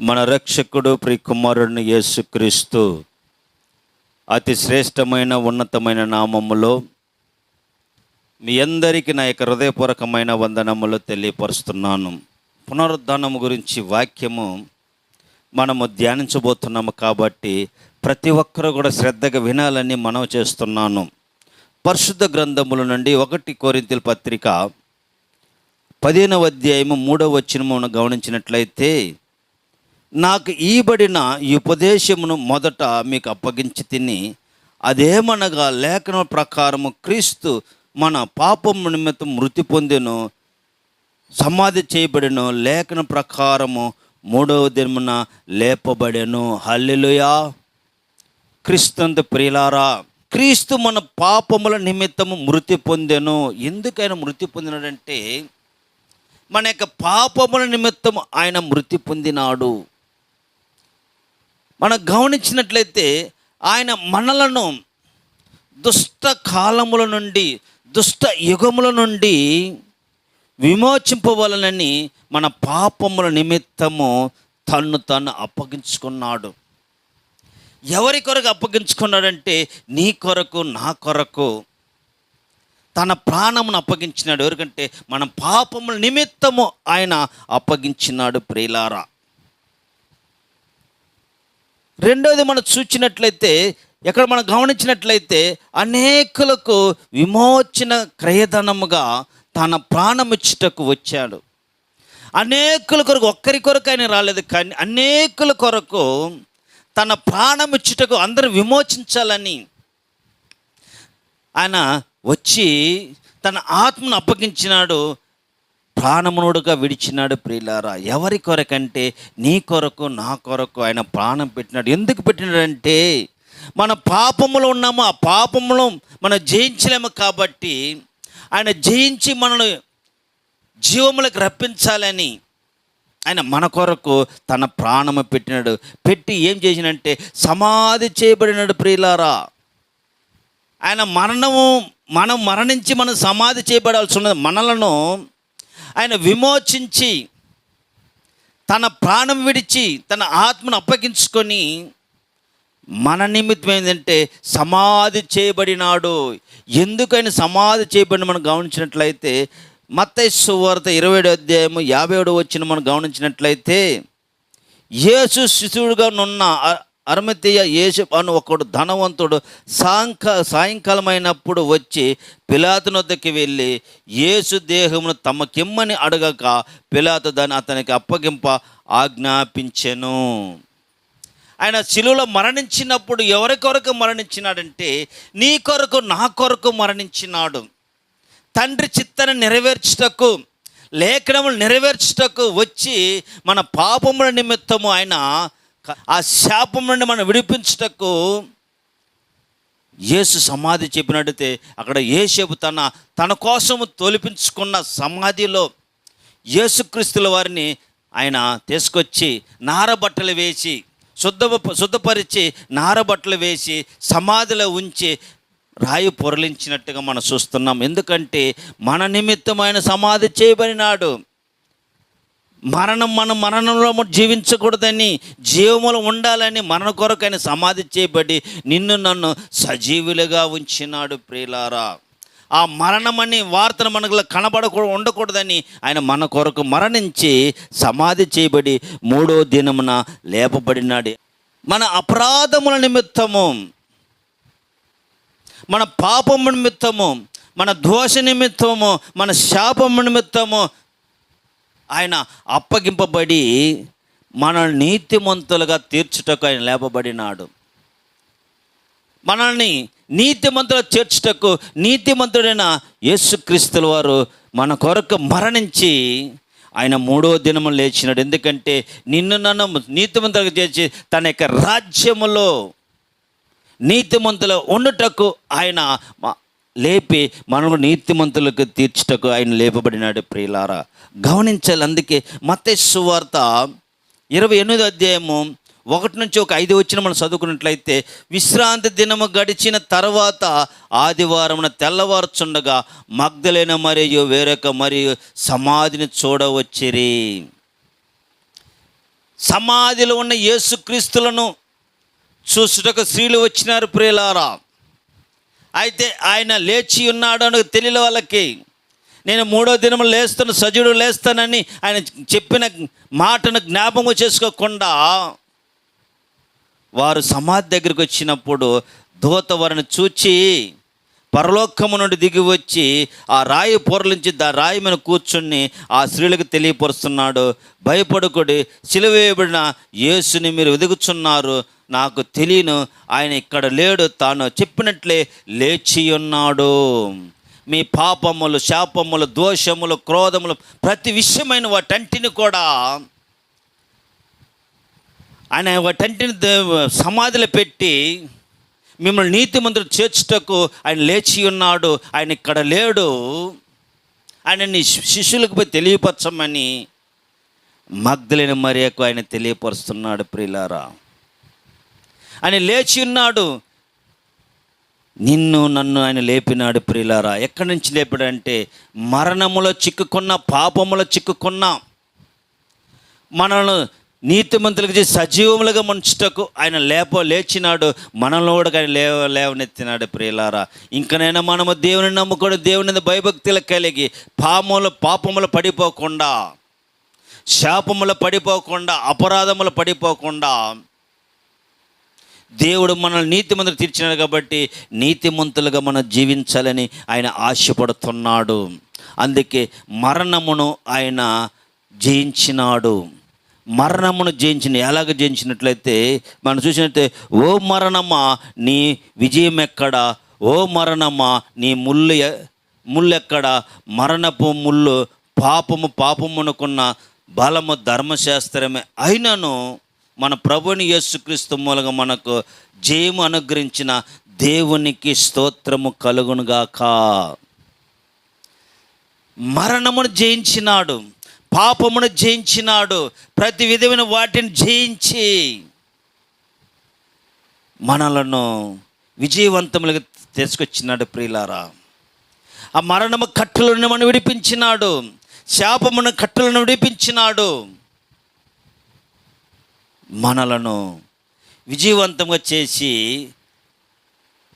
మన రక్షకుడు ప్రికుమారుడిని యేసుక్రీస్తు అతి శ్రేష్టమైన ఉన్నతమైన నామములో మీ అందరికీ నా యొక్క హృదయపూర్వకమైన వందనములు తెలియపరుస్తున్నాను. పునరుద్ధానము గురించి వాక్యము మనము ధ్యానించబోతున్నాము కాబట్టి ప్రతి ఒక్కరూ కూడా శ్రద్ధగా వినాలని మనం చేస్తున్నాను. పరిశుద్ధ గ్రంథముల నుండి ఒకటి కోరింతల పత్రిక పదిహేనవ అధ్యాయము మూడవ వచ్చినమును గమనించినట్లయితే నాకు ఈబడిన ఈ ఉపదేశమును మొదట మీకు అప్పగించి తిని అదేమనగా లేఖన ప్రకారము క్రీస్తు మన పాపం నిమిత్తం మృతి పొందిను సమాధి చేయబడిను లేఖన ప్రకారము మూడవ దినమున లేపబడెను. హల్లెలుయా! క్రీస్తుంత ప్రియులారా క్రీస్తు మన పాపముల నిమిత్తము మృతి పొందెను. ఎందుకైనా మృతి పొందినాడంటే మన యొక్క పాపముల నిమిత్తం ఆయన మృతి పొందినాడు. మనం గమనించినట్లయితే ఆయన మనలను దుష్ట కాలముల నుండి దుష్ట యుగముల నుండి విమోచింపవలనని మన పాపముల నిమిత్తము తన్ను తాను అప్పగించుకున్నాడు. ఎవరి కొరకు అప్పగించుకున్నాడంటే నీ కొరకు నా కొరకు. తన ప్రాణమును అప్పగించినాడు. ఎవరికంటే మన పాపముల నిమిత్తము ఆయన అప్పగించినాడు ప్రియులారా. రెండోది మనం చూచినట్లయితే ఎక్కడ మనం గమనించినట్లయితే అనేకులకు విమోచన క్రయధనముగా తన ప్రాణమిచ్చుటకు వచ్చాడు. అనేకుల కొరకు ఒక్కరి కొరకు ఆయన రాలేదు కానీ అనేకుల కొరకు తన ప్రాణమిచ్చుటకు అందరూ విమోచించాలని ఆయన వచ్చి తన ఆత్మను అప్పగించినాడు. ప్రాణమునుడుగా విడిచినాడు ప్రియులారా. ఎవరి కొరకంటే నీ కొరకు నా కొరకు ఆయన ప్రాణం పెట్టినాడు. ఎందుకు పెట్టినాడంటే మన పాపములో ఉన్నాము ఆ పాపములో మనం జయించలేము కాబట్టి ఆయన జయించి మనల్ని జీవములకు రప్పించాలని ఆయన మన కొరకు తన ప్రాణము పెట్టినాడు. పెట్టి ఏం చేసినంటే సమాధి చేయబడినాడు ప్రియులారా. ఆయన మరణము మనం మరణించి మనం సమాధి చేయబడాల్సి ఉన్నది మనలను ఆయన విమోచించి తన ప్రాణం విడిచి తన ఆత్మను అప్పగించుకొని మన నిమిత్తం ఏంటంటే సమాధి చేయబడినాడు. ఎందుకని సమాధి చేయబడిన మనం గమనించినట్లయితే మత్తైసు వార్త ఇరవై ఏడు అధ్యాయము యాభై ఏడు వచ్చిన మనం గమనించినట్లయితే యేసు శిశువుడుగా నున్న అరమతీయ యేసు అను ఒకడు ధనవంతుడు సాయంక సాయంకాలమైనప్పుడు వచ్చి పిలాతు వద్దకి వెళ్ళి యేసు దేహమును తమకిమ్మని అడగక పిలాతు దాన్ని అతనికి అప్పగింప ఆజ్ఞాపించెను. ఆయన శిలువలో మరణించినప్పుడు ఎవరి కొరకు మరణించినాడంటే నీ కొరకు నా కొరకు మరణించినాడు. తండ్రి చిత్తను నెరవేర్చుటకు లేఖనములు నెరవేర్చుటకు వచ్చి మన పాపముల నిమిత్తము ఆయన ఆ శాపం నుండి మనం విడిపించుటకు యేసు సమాధి చెప్పినట్టయితే అక్కడ యేసేపు తన తన కోసము తొలిపించుకున్న సమాధిలో యేసుక్రీస్తుల వారిని ఆయన తీసుకొచ్చి నారబట్టలు వేసి శుద్ధ శుద్ధపరిచి నారబట్టలు వేసి సమాధిలో ఉంచి రాయి పొరలించినట్టుగా మనం చూస్తున్నాం. ఎందుకంటే మన నిమిత్తమైన సమాధి చేయబడినాడు. మరణం మనం మరణంలో జీవించకూడదని జీవములు ఉండాలని మరణ కొరకైన సమాధి చేయబడి నిన్ను నన్ను సజీవులుగా ఉంచినాడు ప్రియులారా. ఆ మరణమని వార్తను మనకు కనబడకూడదు ఉండకూడదని ఆయన మన కొరకు మరణించి సమాధి చేయబడి మూడో దినమున లేపబడినాడు. మన అపరాధముల నిమిత్తము మన పాపము నిమిత్తము మన దోష నిమిత్తము మన శాపము నిమిత్తము ఆయన అప్పగింపబడి మన నీతిమంతులుగా తీర్చుటకు ఆయన లేపబడినాడు. మనల్ని నీతిమంతులు చేర్చుటకు నీతిమంతుడైన యేసుక్రీస్తుల వారు మన కొరకు మరణించి ఆయన మూడో దినము లేచినాడు. ఎందుకంటే నిన్ను నన్ను నీతిమంతులుగా చేర్చి తన యొక్క రాజ్యములో నీతిమంతులు ఉండుటకు ఆయన లేపి మనము నీతిమంతులకు తీర్చుటకు ఆయన లేపబడినాడు ప్రియులారా. గమనించాలి అందుకే మత్తయి ఇరవై ఎనిమిది అధ్యాయము ఒకటి నుంచి ఒక ఐదు వచ్చిన మనం చదువుకున్నట్లయితే విశ్రాంతి దినము గడిచిన తర్వాత ఆదివారమున తెల్లవారుచుండగా మగ్ధలైన మరియు వేరొక మరియు సమాధిని చూడవచ్చిరి. సమాధిలో ఉన్న యేసుక్రీస్తులను చూసుటకు స్త్రీలు వచ్చినారు ప్రియులారా. అయితే ఆయన లేచి ఉన్నాడు అని తెలియని వాళ్ళకి నేను మూడో దినం లేస్తాను సజుడు లేస్తానని ఆయన చెప్పిన మాటను జ్ఞాపకం చేసుకోకుండా వారు సమాధి దగ్గరికి వచ్చినప్పుడు దూత వారిని చూచి పరలోకము నుండి దిగి వచ్చి ఆ రాయి పొరలించి దా రాయి మీద కూర్చుని ఆ స్త్రీలకు తెలియపరుస్తున్నాడు. భయపడుకుడి సిలువేయబడిన యేసుని మీరు వెదుగుచున్నారు నాకు తెలియను ఆయన ఇక్కడ లేడు తాను చెప్పినట్లే లేచి ఉన్నాడు. మీ పాపములు శాపములు దోషములు క్రోధములు ప్రతి విషయమైన వాటంటిని కూడా ఆయన వాటంటిని సమాధిలో పెట్టి మిమ్మల్ని నీతి మంత్రులు చేర్చుటకు ఆయన లేచి ఉన్నాడు ఆయన ఇక్కడ లేడు. ఆయన నీ శిష్యులకు పోయి తెలియపరచమని మగ్ధులైన మరియకు ఆయన తెలియపరుస్తున్నాడు ప్రిలారా ఆయన లేచి ఉన్నాడు. నిన్ను నన్ను ఆయన లేపినాడు ప్రియులారా ఎక్కడి నుంచి లేపాడంటే మరణములో చిక్కుకున్న పాపములో చిక్కుకున్న మనల్ని నీతిమంతులకు చేసి సజీవములుగా ముంచుటకు ఆయన లేప లేచినాడు. మనల్ని కూడా ఆయన లేవ లేవనెత్తినాడు ప్రియులారా ఇంకనైనా మనము దేవుని నమ్ముకొని దేవుని భయభక్తులు కలిగి పాములు పాపములు పడిపోకుండా శాపములు పడిపోకుండా అపరాధములు పడిపోకుండా దేవుడు మనల్ని నీతిమంతులు తీర్చినాడు కాబట్టి నీతిమంతులుగా మనం జీవించాలని ఆయన ఆశపడుతున్నాడు. అందుకే మరణమును ఆయన జయించినాడు. మరణమును జయించిన ఎలాగ జయించినట్లయితే మనం చూసినట్లయితే ఓ మరణమా నీ విజయం ఎక్కడ ఓ మరణమా నీ ముళ్ళు ముళ్ళెక్కడ? మరణపు ముళ్ళు పాపము పాపమునకున్న బలము ధర్మశాస్త్రమే అయినను మన ప్రభుని యేసుక్రీస్తు మూలంగా మనకు జయము అనుగ్రహించిన దేవునికి స్తోత్రము కలుగునుగాక. మరణమును జయించినాడు పాపమును జయించినాడు ప్రతి విధమైన వాటిని జయించి మనలను విజయవంతములుగా తీసుకొచ్చినాడు ప్రియులారా. ఆ మరణము కట్టులను మనం విడిపించినాడు శాపమును కట్టులను విడిపించినాడు మనలను విజయవంతంగా చేసి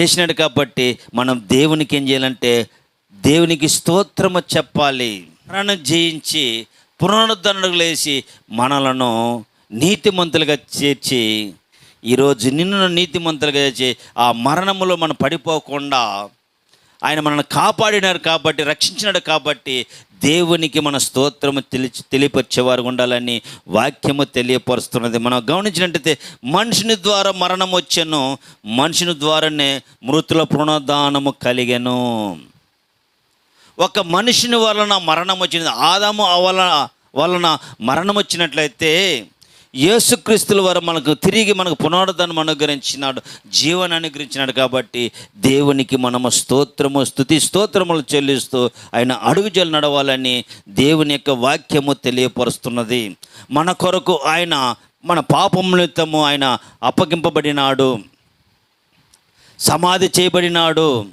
చేసినాడు కాబట్టి మనం దేవునికి ఏం చేయాలంటే దేవునికి స్తోత్రము చెప్పాలి. మరణం జయించి పునరుద్ధరణకు లేచి మనలను నీతిమంతులుగా చేర్చి ఈరోజు నిన్ను నీతిమంతులుగా చేర్చి ఆ మరణములో మనం పడిపోకుండా ఆయన మనల్ని కాపాడినారు కాబట్టి రక్షించినాడు కాబట్టి దేవునికి మన స్తోత్రము తెలిచి తెలియపరిచేవారు ఉండాలని వాక్యము తెలియపరుస్తున్నది. మనం గమనించినట్టయితే మనుషుని ద్వారా మరణం వచ్చాను మనుషుని ద్వారానే మృతుల పునరుద్ధానము కలిగాను. ఒక మనిషిని వలన మరణం వచ్చినది ఆదాము వలన వలన మరణం వచ్చినట్లయితే యేసుక్రీస్తుల వారు మనకు తిరిగి మనకు పునరుద్ధరణం అనుగ్రహించినాడు జీవన అనుగ్రహించినాడు కాబట్టి దేవునికి మనము స్తోత్రము స్థుతి స్తోత్రములు చెల్లిస్తూ ఆయన అడుగుజలు నడవాలని దేవుని యొక్క వాక్యము తెలియపరుస్తున్నది. మన కొరకు ఆయన మన పాపములతము ఆయన అప్పగింపబడినాడు సమాధి చేయబడినాడు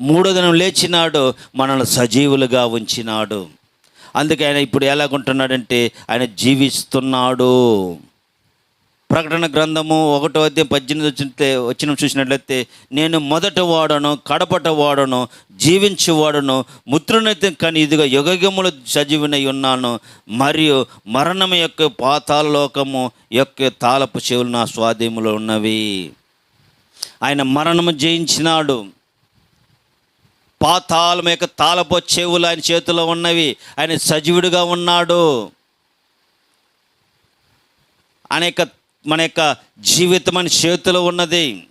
మూడో దినం లేచినాడు మనల్ని సజీవులుగా ఉంచినాడు. అందుకే ఆయన ఇప్పుడు ఎలాగుంటున్నాడంటే ఆయన జీవిస్తున్నాడు. ప్రకటన గ్రంథము ఒకటో అధ్యాయం పద్దెనిమిది వచ్చినట్లే వచ్చిన చూసినట్లయితే నేను మొదట వాడను కడపట వాడను జీవించి వాడను ముద్రనైతే కానీ ఇదిగా యుగగములు సజీవునై ఉన్నాను. మరియు మరణం యొక్క పాతాల లోకము యొక్క తాళపు చెవులు నా స్వాధీనంలో ఉన్నవి. ఆయన మరణము జయించినాడు. పాతాళం యొక్క తాళపు చెవులు ఆయన చేతిలో ఉన్నవి. ఆయన సజీవుడిగా ఉన్నాడు. అనేక మన యొక్క జీవితం అని చేతిలో ఉన్నది.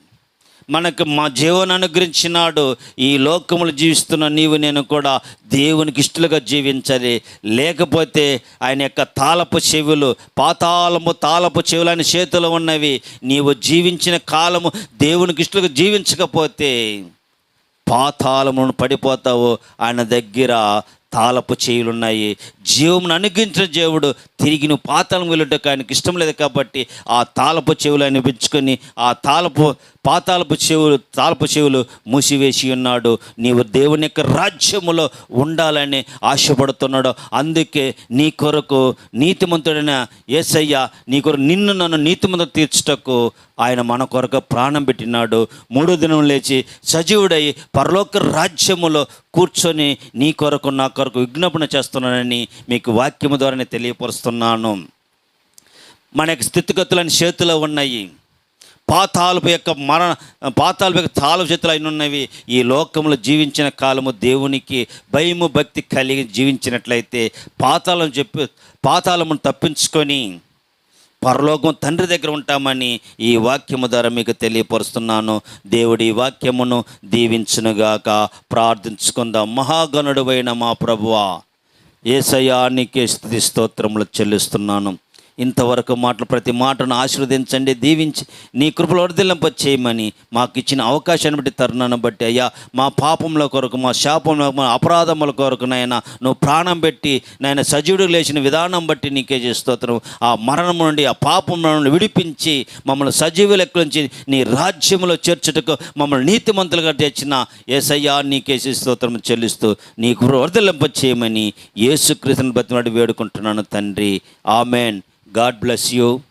మనకు మా జీవన అనుగ్రహించినాడు. ఈ లోకములు జీవిస్తున్న నీవు నేను కూడా దేవునికి ఇష్టలుగా జీవించాలి. లేకపోతే ఆయన యొక్క తాళపు చెవులు పాతాళము తాళపు చెవులు ఆయన చేతిలో ఉన్నవి. నీవు జీవించిన కాలము దేవునికి ఇష్టలుగా జీవించకపోతే పాతాళమును పడిపోతావు. ఆయన దగ్గర తాళపు చేయులున్నాయి. జీవమును అనుగ్రహించిన దేవుడు తిరిగి నువ్వు పాతాళం వెళ్ళటకు ఆయనకి ఇష్టం లేదు కాబట్టి ఆ తాళపు చెవులు ఆయన పెంచుకొని ఆ తాళపు పాతాలపు చెవులు తాలపు చెవులు మూసివేసి ఉన్నాడు. నీవు దేవుని యొక్క రాజ్యములో ఉండాలని ఆశపడుతున్నాడు. అందుకే నీ కొరకు నీతిమంతుడైన యేసయ్య నీ కొరకు నిన్ను నన్ను నీతిమంతుడు తీర్చుటకు ఆయన మన కొరకు ప్రాణం పెట్టినాడు. మూడో దినం లేచి సజీవుడై పరలోక రాజ్యములో కూర్చొని నీ కొరకు నా కొరకు విజ్ఞాపన చేస్తున్నానని మీకు వాక్యము ద్వారానే తెలియపరుస్తున్నాను. మన యొక్క స్థితిగతులని చేతిలో ఉన్నాయి. పాతాలపు యొక్క మరణ పాతాలపు యొక్క తాళపు చేతులు అయిన ఉన్నవి. ఈ లోకంలో జీవించిన కాలము దేవునికి భయము భక్తి కలిగి జీవించినట్లయితే పాతాళం చెప్పి పాతాళమును తప్పించుకొని పరలోకం తండ్రి దగ్గర ఉంటామని ఈ వాక్యము ద్వారా మీకు తెలియపరుస్తున్నాను. దేవుడి ఈ వాక్యమును దీవించునుగాక ప్రార్థించుకుందాం. మహాగణుడువైన మా ప్రభువ ఏసయానికి స్థుతి స్తోత్రములు చెల్లిస్తున్నాను. ఇంతవరకు మాటలు ప్రతి మాటను ఆశీర్వదించండి దీవించి నీ కృపలు వర్ధిల్లింప చేయమని మాకు ఇచ్చిన అవకాశాన్ని బట్టి తరుణాన్ని బట్టి అయ్యా. మా పాపముల కొరకు మా శాపముల మా అపరాధముల కొరకు నాయన నువ్వు ప్రాణం పెట్టి నాయన సజీవుడు లేచిన విధానం బట్టి నీకే చేస్తోత్రం. ఆ మరణం నుండి ఆ పాపం నుండి విడిపించి మమ్మల్ని సజీవ లెక్క నుంచి నీ రాజ్యంలో చేర్చుటకు మమ్మల్ని నీతిమంతులుగా తెచ్చిన ఏసయ్యా నీకే స్తోత్రం చెల్లిస్తూ నీ కృప వర్ధిల్లింప చేయమని యేసుక్రీస్తుని బతిమాడి వేడుకుంటున్నాను తండ్రి. ఆమెన్. God bless you.